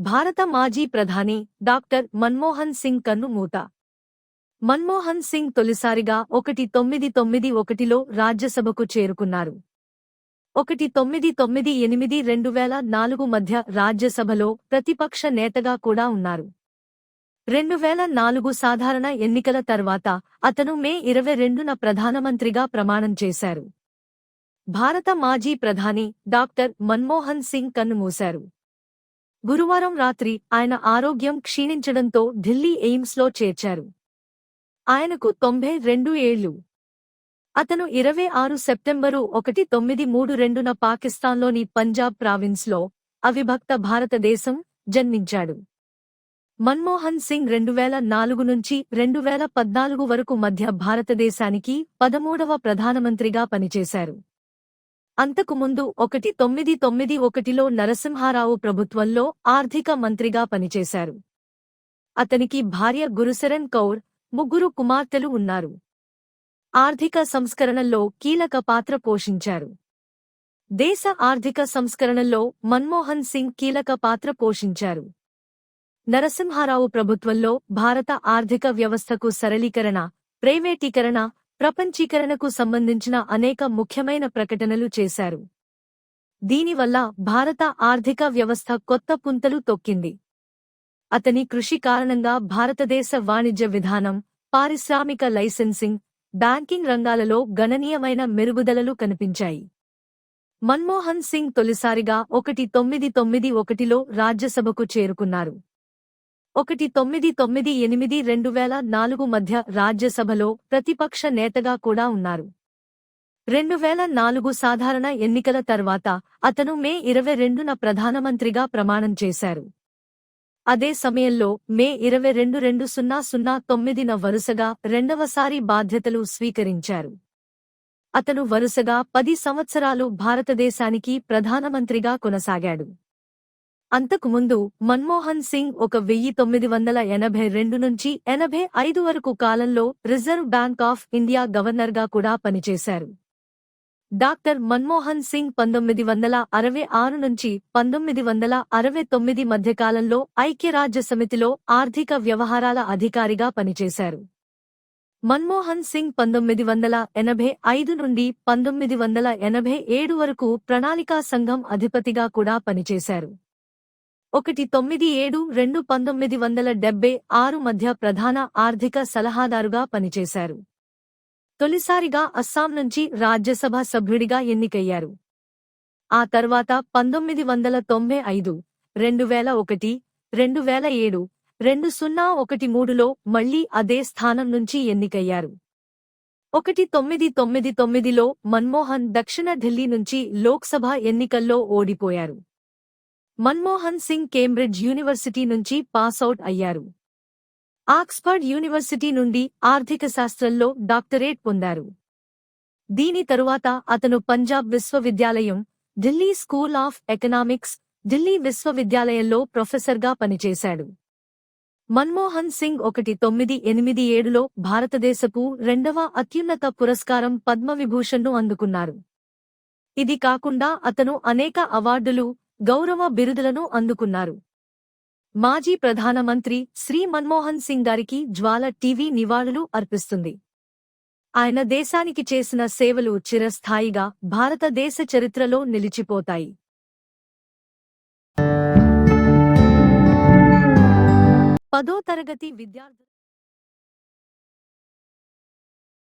భారత మాజీ ప్రధాని డాక్టర్ మన్మోహన్ సింగ్ కన్నుమూత. మన్మోహన్ సింగ్ తొలిసారిగా ఒకటి తొమ్మిది తొమ్మిది ఒకటిలో రాజ్యసభకు చేరుకున్నారు. ఒకటి తొమ్మిది తొమ్మిది ఎనిమిది రెండు వేల నాలుగు మధ్య రాజ్యసభలో ప్రతిపక్ష నేతగా కూడా ఉన్నారు. రెండు వేల నాలుగు సాధారణ ఎన్నికల తర్వాత అతను మే ఇరవై రెండున ప్రధానమంత్రిగా ప్రమాణం చేశారు. భారత మాజీ ప్రధాని డాక్టర్ మన్మోహన్ సింగ్ కన్నుమూశారు. గురువారం రాత్రి ఆయన ఆరోగ్యం క్షీణించడంతో ఢిల్లీ ఎయిమ్స్లో చేర్చారు. ఆయనకు తొంభై రెండు ఏళ్ళు అతను ఇరవై ఆరు సెప్టెంబరు ఒకటి తొమ్మిది మూడు రెండున పాకిస్తాన్లోని పంజాబ్ ప్రావిన్స్లో అవిభక్త భారతదేశం జన్మించాడు. మన్మోహన్ సింగ్ రెండు వేల నాలుగు నుంచి రెండు వేల పద్నాలుగు వరకు మధ్య భారతదేశానికి పదమూడవ ప్రధానమంత్రిగా పనిచేశారు. అంతకుముందు ఒకటి తొమ్మిది తొమ్మిది ఒకటిలో నరసింహారావు ప్రభుత్వంలో ఆర్థిక మంత్రిగా పనిచేశారు. అతనికి భార్య గురుశరణ్ కౌర్ ముగ్గురు కుమార్తెలు ఉన్నారు. ఆర్థిక సంస్కరణల్లో కీలక పాత్ర పోషించారు. దేశ ఆర్థిక సంస్కరణల్లో మన్మోహన్ సింగ్ కీలక పాత్ర పోషించారు. నరసింహారావు ప్రభుత్వంలో భారత ఆర్థిక వ్యవస్థకు సరళీకరణ ప్రైవేటీకరణ ప్రపంచీకరణకు సంబంధించిన అనేక ముఖ్యమైన ప్రకటనలు చేశారు. దీనివల్ల భారత ఆర్థిక వ్యవస్థ కొత్త పుంతలు తొక్కింది. అతని కృషి కారణంగా భారతదేశ వాణిజ్య విధానం పారిశ్రామిక లైసెన్సింగ్ బ్యాంకింగ్ రంగాలలో గణనీయమైన మెరుగుదలలు కనిపించాయి. మన్మోహన్ సింగ్ తొలిసారిగా ఒకటి తొమ్మిది తొమ్మిది ఒకటిలో రాజ్యసభకు చేరుకున్నారు. ఒకటి తొమ్మిది తొమ్మిది ఎనిమిది రెండు వేల నాలుగు మధ్య రాజ్యసభలో ప్రతిపక్ష నేతగా కూడా ఉన్నారు. రెండు వేల నాలుగు సాధారణ ఎన్నికల తర్వాత అతను మే ఇరవై రెండున ప్రధానమంత్రిగా ప్రమాణం చేశారు. అదే సమయంలో మే ఇరవై రెండు రెండు సున్నా సున్నా తొమ్మిదిన వరుసగా రెండవసారి బాధ్యతలు స్వీకరించారు. అతను వరుసగా పది సంవత్సరాలు భారతదేశానికి ప్రధానమంత్రిగా కొనసాగాడు. అంతకుముందు మన్మోహన్ సింగ్ ఒక వెయ్యి తొమ్మిది వందల ఎనభై రెండు నుంచి ఎనభై ఐదు వరకు కాలంలో రిజర్వ్ బ్యాంక్ ఆఫ్ ఇండియా గవర్నర్గా కూడా పనిచేశారు. డాక్టర్ మన్మోహన్ సింగ్ పంతొమ్మిది వందల అరవై ఆరు నుంచి పంతొమ్మిది వందల అరవై తొమ్మిది మధ్యకాలంలో ఐక్యరాజ్య సమితిలో ఆర్థిక వ్యవహారాల అధికారిగా పనిచేశారు. మన్మోహన్ సింగ్ పంతొమ్మిది వందల ఎనభై ఐదు నుండి పంతొమ్మిది వందల ఎనభై ఏడు వరకు ప్రణాళికా సంఘం అధిపతిగా కూడా పనిచేశారు. ఒకటి తొమ్మిది ఏడు రెండు పంతొమ్మిది వందల డెబ్బై ఆరు మధ్య ప్రధాన ఆర్థిక సలహాదారుగా పనిచేశారు. తొలిసారిగా అస్సాం నుంచి రాజ్యసభ సభ్యుడిగా ఎన్నికయ్యారు. ఆ తర్వాత పంతొమ్మిది వందల తొంభై ఐదు రెండు వేల ఒకటి రెండు వేల ఏడు రెండు సున్నా ఒకటి మూడులో మళ్ళీ అదే స్థానం నుంచి ఎన్నికయ్యారు. ఒకటి తొమ్మిది తొమ్మిది తొమ్మిదిలో మన్మోహన్ దక్షిణ ఢిల్లీ నుంచి లోక్సభ ఎన్నికల్లో ఓడిపోయారు. మన్మోహన్ సింగ్ కేంబ్రిడ్జ్ యూనివర్సిటీ నుంచి పాసౌట్ అయ్యారు. ఆక్స్ఫర్డ్ యూనివర్సిటీ నుండి ఆర్థిక శాస్త్రంలో డాక్టరేట్ పొందారు. దీని తరువాత అతను పంజాబ్ విశ్వవిద్యాలయం Delhi school of economics Delhi విశ్వవిద్యాలయంలో ప్రొఫెసర్గా పనిచేశాడు. మన్మోహన్ సింగ్ ఒకటి తొమ్మిది ఎనిమిది ఏడులో భారతదేశపు రెండవ అత్యున్నత పురస్కారం పద్మవిభూషణ్ను అందుకున్నారు. ఇది కాకుండా అతను అనేక అవార్డులు గౌరవ బిరుదులను అందుకున్నారు. మాజీ ప్రధానమంత్రి శ్రీ మన్మోహన్ సింగ్ గారికి జ్వాల టీవీ నివాళులు అర్పిస్తుంది. ఆయన దేశానికి చేసిన సేవలు చిరస్థాయిగా భారతదేశ చరిత్రలో నిలిచిపోతాయి. పదో తరగతి విద్యార్థులు